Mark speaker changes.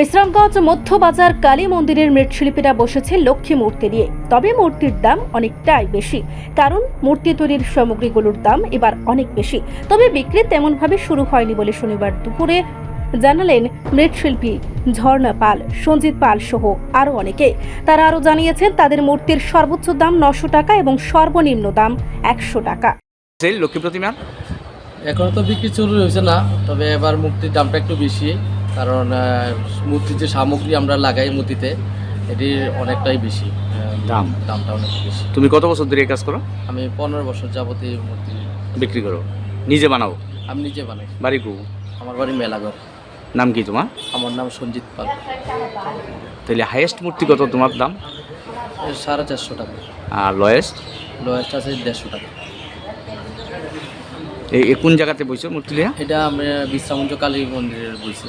Speaker 1: বিশ্রামগঞ্জ মধ্যবাজার কালী মন্দিরের মৃৎশিল্পীরা বসেছে লক্ষ্মী মূর্তি নিয়ে তবে মূর্তির দাম অনেকটাই বেশি কারণ মূর্তি তৈরির সামগ্রীগুলোর দাম এবার অনেক বেশি। তবে বিক্রি তেমনভাবে শুরু হয়নি বলে শনিবার দুপুরে জানালেন মৃৎশিল্পী ঝর্ণা পাল সঞ্জিত পাল সহ আরও অনেকে। তারা আরও জানিয়েছেন তাদের মূর্তির সর্বোচ্চ দাম নশো টাকা এবং সর্বনিম্ন দাম একশো টাকা।
Speaker 2: লক্ষ্মী প্রতিমা?
Speaker 3: এখনও তো বিক্রি শুরু হয়েছে না তবে এবার মূর্তির দামটা একটু বেশি। কারণ মূর্তির যে সামগ্রী আমরা লাগাই মূর্তিতে এটির অনেকটাই বেশি
Speaker 2: দাম?
Speaker 3: দামটা অনেক বেশি।
Speaker 2: তুমি কত বছর ধরে এই কাজ করো?
Speaker 3: আমি পনেরো বছর যাবতীয় মূর্তি
Speaker 2: বিক্রি করো। নিজে বানাও?
Speaker 3: আমি নিজে বানাই।
Speaker 2: বাড়ি কু?
Speaker 3: আমার বাড়ি মেলাঘর।
Speaker 2: নাম কি তোমার?
Speaker 3: আমার নাম সঞ্জিত পাল।
Speaker 2: তাহলে হাইয়েস্ট মূর্তি কত তোমার দাম?
Speaker 3: সাড়ে চারশো টাকা।
Speaker 2: আর লয়েস্ট
Speaker 3: লোয়েস্ট আছে দেড়শো টাকা।
Speaker 2: এই কোন জায়গাতে বইছো মূর্তি
Speaker 3: এটা আমরা বিশ্রামঞ্চ কালী মন্দিরের বলছি